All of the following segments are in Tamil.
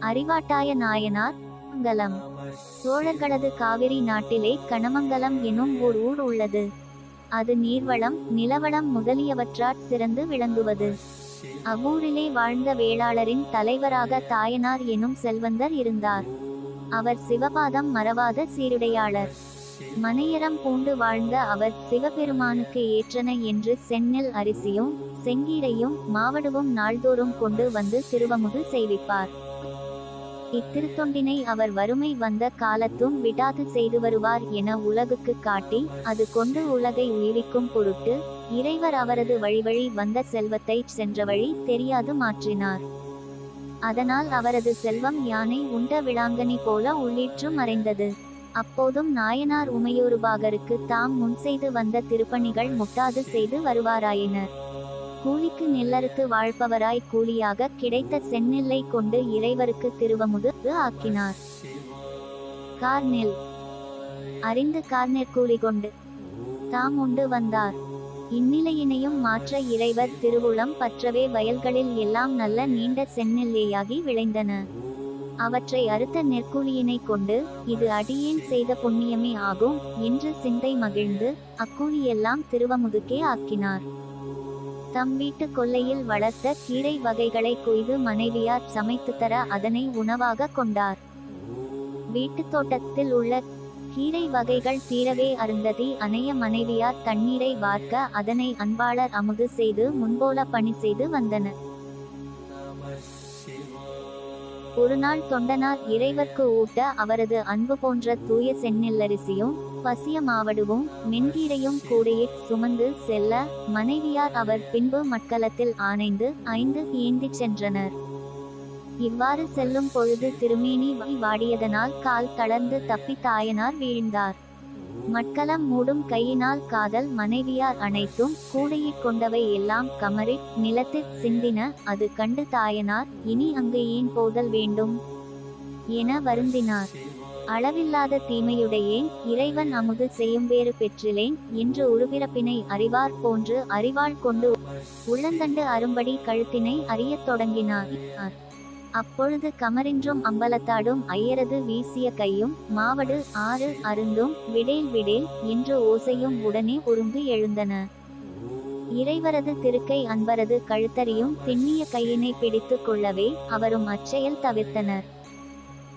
அறிவாட்டாய நாயனார் மங்கலம் சோழர்களது காவிரி நாட்டிலே கணமங்கலம் எனும் ஓர் ஊர் உள்ளது. அது நீர்வளம் நிலவளம் முதலியவற்றாற் சிறந்து விளங்குவது. அவ்வூரிலே வாழ்ந்த வேளாளரின் தலைவராக தாயனார் எனும் செல்வந்தர் இருந்தார். அவர் சிவபாதம் மறவாத சீருடையாளர். மனையரம் பூண்டு வாழ்ந்த அவர் சிவபெருமானுக்கு ஏற்றன என்று செந்நெல் அரிசியும் செங்கீரையும் மாவடுவும் நாள்தோறும் கொண்டு வந்து திருவமுது செய்விப்பார். இத்திருத்தொண்டினை அவர் வறுமை வந்த காலத்தும் விடாது செய்து வருவார் என உலகுக்கு காட்டி அது கொண்டு உலகை உயிரிக்கும் பொருட்டு இறைவர் அவரது வழிவழி வந்த செல்வத்தை சென்ற வழி தெரியாது மாற்றினார். அதனால் அவரது செல்வம் யானை உண்ட விளாங்கனி போல உள்ளிற்று மறைந்தது. அப்போதும் நாயனார் உமையூருபாகருக்கு தாம் முன் செய்து வந்த திருப்பணிகள் முட்டாது செய்து வருவாராயினர். கூலிக்கு நில்லறுத்து வாழ்பவராய் கூலியாக கிடைத்த செந்நெல்லை கொண்டு இறைவருக்கு திருவமுது ஆக்கினார். கார்நெல் அறிந்து கார்நெற் கூலி கொண்டு தாம் உண்டு வந்தார். இந்நிலையினையும் மாற்ற இறைவர் திருவுளம் பற்றவே வயல்களில் எல்லாம் நல்ல நீண்ட செந்நெல்லேயாகி விளைந்தன. அவற்றை அறுத்த நெற்கூலியினை கொண்டு இது அடியேன் செய்த புண்ணியமே ஆகும் என்று சிந்தை மகிழ்ந்து அக்கூலியெல்லாம் திருவமுதுக்கே ஆக்கினார். தம் வீட்டு கொல்லையில் வளர்த்த கீரை வகைகளை கொய்து மனைவியார் சமைத்து தர அதனை உணவாக கொண்டார். வீட்டுத் தோட்டத்தில் உள்ள கீரை வகைகள் தீரவே அருந்ததி அணைய மனைவியார் தண்ணீரை வார்க்க அதனை அன்பாளர் அமுது செய்து முன்போல பணி செய்து வந்தனர். ஒருநாள் தொண்டனார் இறைவர்க்கு ஊட்ட அவரது அன்பு போன்ற தூய செந்நெல்லரிசியும் பசிய மாவடுவும் மென்கீரையும் கூடையிற் சுமந்து செல்ல மனைவியார் அவர் பின்பு மட்கலத்தில் ஆனைந்து ஐந்து ஏந்திச் சென்றனர். இவ்வாறு செல்லும் பொழுது திருமேனி வாடியதனால் கால் தளர்ந்து தப்பி தாயனார் வீழ்ந்தார். மட்கலம் மூடும் கையினால் காதல் மனைவியார் அனைத்தும் கூடையிற் கொண்டவை எல்லாம் கமறிற் நிலத்திற் சிந்தின அது கண்டு தாயனார் இனி அங்கு ஏன் போதல் வேண்டும்? என வருந்தினார். அளவில்லாத தீமையுடையேன் இறைவன் அமுது செய்யும்பேறு பெற்றிலேன் என்று உருபிறப்பினை அறிவார் போன்று அறிவாள் கொண்டு உள்ளந்தண்டு அரும்படி கழுத்தினை அறியத் தொடங்கினார். அப்பொழுது கமரின்றும் அம்பலத்தாடும் ஐயரது வீசிய கையும் மாவடு ஆறு அருந்தும் விடேல் விடேல் என்று ஓசையும் உடனே உரும்பு எழுந்தன. இறைவரது திருக்கை அன்பரது கழுத்தறியும் பின்னிய கையினை பிடித்துக் கொள்ளவே அவரும் அச்செயல் தவிர்த்தனர்.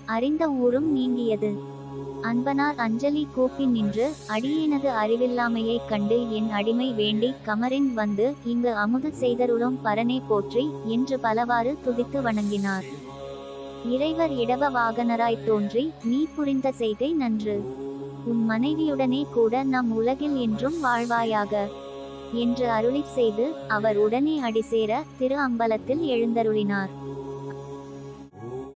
அறிந்த ஊரும் நீங்கியது. அன்பனார் அஞ்சலி கூப்பி நின்று அடியேனது அறிவில்லாமையைக் கண்டு என் அடிமை வேண்டி கமரின் வந்து இங்கு அமுது செய்தருளும் பரனே போற்றி என்று பலவாறு துதித்து வணங்கினார். இறைவர் இடவ வாகனராய் தோன்றி நீ புரிந்த செய்கை நன்று. உன் மனைவியுடனே கூட நம் உலகில் என்றும் வாழ்வாயாக என்று அருளி செய்து அவர் உடனே அடிசேர திரு அம்பலத்தில் எழுந்தருளினார்.